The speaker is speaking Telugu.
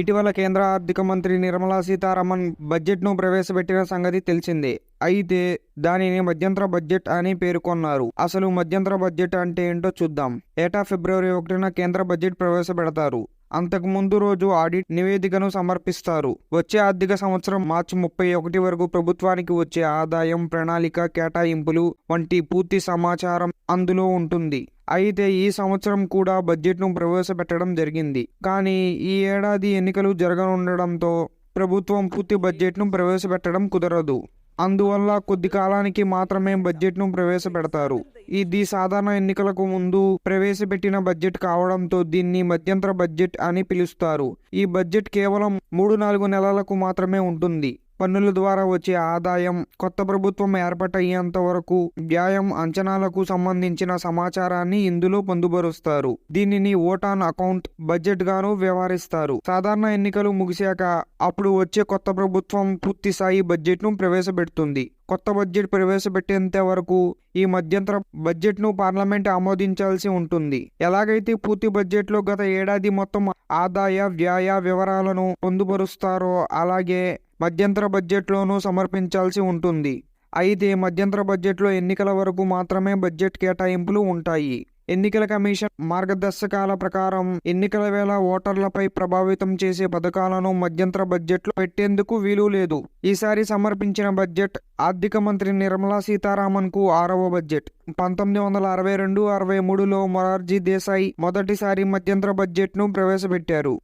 ఇటీవల కేంద్ర ఆర్థిక మంత్రి నిర్మలా సీతారామన్ బడ్జెట్ను ప్రవేశపెట్టిన సంగతి తెలిసిందే. అయితే దానిని మధ్యంతర బడ్జెట్ అని పేర్కొన్నారు. అసలు మధ్యంతర బడ్జెట్ అంటే ఏంటో చూద్దాం. ఏటా ఫిబ్రవరి ఒకటిన కేంద్ర బడ్జెట్ ప్రవేశపెడతారు. అంతకు ముందు రోజు ఆడిట్ నివేదికను సమర్పిస్తారు. వచ్చే ఆర్థిక సంవత్సరం మార్చి ముప్పై ఒకటి వరకు ప్రభుత్వానికి వచ్చే ఆదాయం ప్రణాళిక కేటాయింపులు వంటి పూర్తి సమాచారం అందులో ఉంటుంది. అయితే ఈ సంవత్సరం కూడా బడ్జెట్ను ప్రవేశపెట్టడం జరిగింది. కానీ ఈ ఏడాది ఎన్నికలు జరగనుండడంతో ప్రభుత్వం పూర్తి బడ్జెట్ను ప్రవేశపెట్టడం కుదరదు. అందువల్ల కొద్ది కాలానికి మాత్రమే బడ్జెట్ను ప్రవేశపెడతారు. ఇది సాధారణ ఎన్నికలకు ముందు ప్రవేశపెట్టిన బడ్జెట్ కావడంతో దీన్ని మధ్యంతర బడ్జెట్ అని పిలుస్తారు. ఈ బడ్జెట్ కేవలం మూడు నాలుగు నెలలకు మాత్రమే ఉంటుంది. పన్నుల ద్వారా వచ్చే ఆదాయం కొత్త ప్రభుత్వం ఏర్పాటయ్యేంత వరకు వ్యాయం అంచనాలకు సంబంధించిన సమాచారాన్ని ఇందులో పొందుపరుస్తారు. దీనిని ఓటాన్ అకౌంట్ బడ్జెట్ గాను వ్యవహరిస్తారు. సాధారణ ఎన్నికలు ముగిశాక అప్పుడు వచ్చే కొత్త ప్రభుత్వం పూర్తి స్థాయి బడ్జెట్ను ప్రవేశపెడుతుంది. కొత్త బడ్జెట్ ప్రవేశపెట్టేంత వరకు ఈ మధ్యంతర బడ్జెట్ను పార్లమెంట్ ఆమోదించాల్సి ఉంటుంది. ఎలాగైతే పూర్తి బడ్జెట్లో గత ఏడాది మొత్తం ఆదాయ వ్యయ వివరాలను పొందుపరుస్తారో అలాగే మధ్యంతర బడ్జెట్లోనూ సమర్పించాల్సి ఉంటుంది. అయితే మధ్యంతర బడ్జెట్లో ఎన్నికల వరకు మాత్రమే బడ్జెట్ కేటాయింపులు ఉంటాయి. ఎన్నికల కమిషన్ మార్గదర్శకాల ప్రకారం ఎన్నికల వేళ ఓటర్లపై ప్రభావితం చేసే పథకాలను మధ్యంతర బడ్జెట్లో పెట్టేందుకు వీలు లేదు. ఈసారి సమర్పించిన బడ్జెట్ ఆర్థిక మంత్రి నిర్మలా సీతారామన్కు ఆరవ బడ్జెట్. పంతొమ్మిది వందల అరవై రెండు అరవై మూడులో మొరార్జీ దేశాయ్ మొదటిసారి మధ్యంతర బడ్జెట్ను ప్రవేశపెట్టారు.